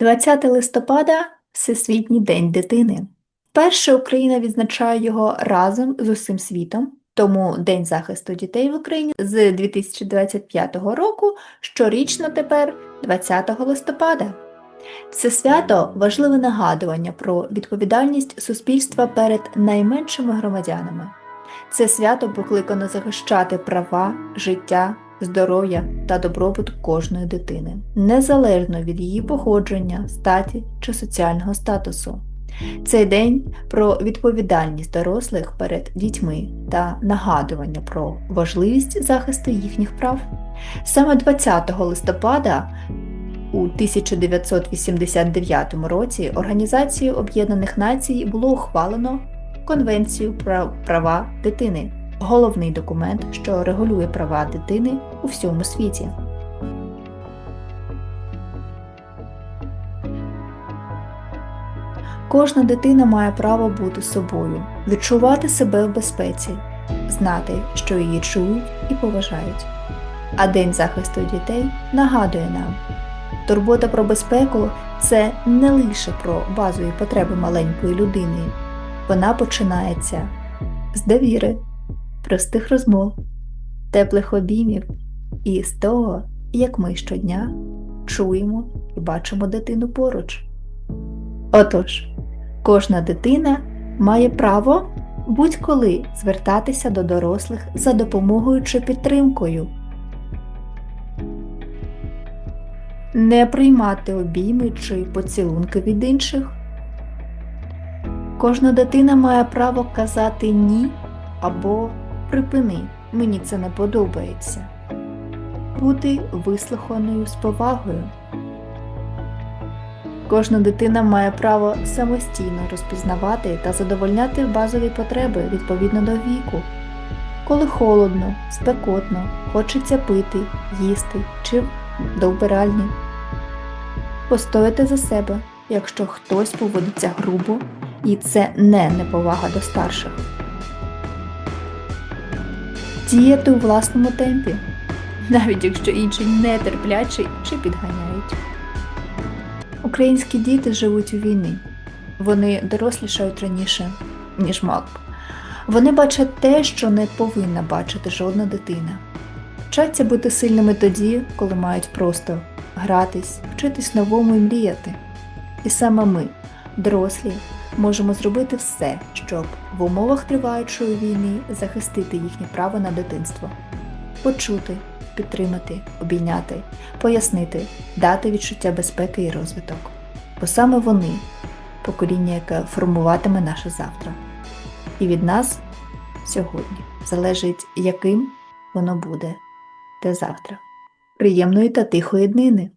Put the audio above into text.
20 листопада Всесвітній день дитини. Вперше Україна відзначає його разом з усім світом, тому День захисту дітей в Україні з 2025 року щорічно тепер 20 листопада. Це свято важливе нагадування про відповідальність суспільства перед найменшими громадянами. Це свято покликано захищати права, життя, здоров'я та добробут кожної дитини, незалежно від її походження, статі чи соціального статусу. Цей день про відповідальність дорослих перед дітьми та нагадування про важливість захисту їхніх прав. Саме 20 листопада у 1989 році Організацією Об'єднаних Націй було ухвалено Конвенцію про права дитини, головний документ, що регулює права дитини у всьому світі. Кожна дитина має право бути собою, відчувати себе в безпеці, знати, що її чують і поважають. А День захисту дітей нагадує нам, турбота про безпеку це не лише про базові потреби маленької людини, вона починається з довіри, простих розмов, теплих обіймів і з того, як ми щодня чуємо і бачимо дитину поруч. Отож, кожна дитина має право будь-коли звертатися до дорослих за допомогою чи підтримкою, не приймати обійми чи поцілунки від інших. Кожна дитина має право казати ні або припини, мені це не подобається, бути вислуханою з повагою. Кожна дитина має право самостійно розпізнавати та задовольняти базові потреби відповідно до віку. Коли холодно, спекотно, хочеться пити, їсти чи до вбиральні. Постояти за себе, якщо хтось поводиться грубо, і це не неповага до старших. Діяти у власному темпі, навіть якщо інші нетерплячі чи підганяють. Українські діти живуть у війні. Вони дорослішають раніше, ніж мав. Вони бачать те, що не повинна бачити жодна дитина. Вчаться бути сильними тоді, коли мають просто гратись, вчитись новому і мріяти. І саме ми, дорослі, можемо зробити все, щоб в умовах триваючої війни захистити їхнє право на дитинство, почути, підтримати, обійняти, пояснити, дати відчуття безпеки і розвиток. Бо саме вони покоління, яке формуватиме наше завтра. І від нас сьогодні залежить, яким воно буде те завтра. Приємної та тихої днини!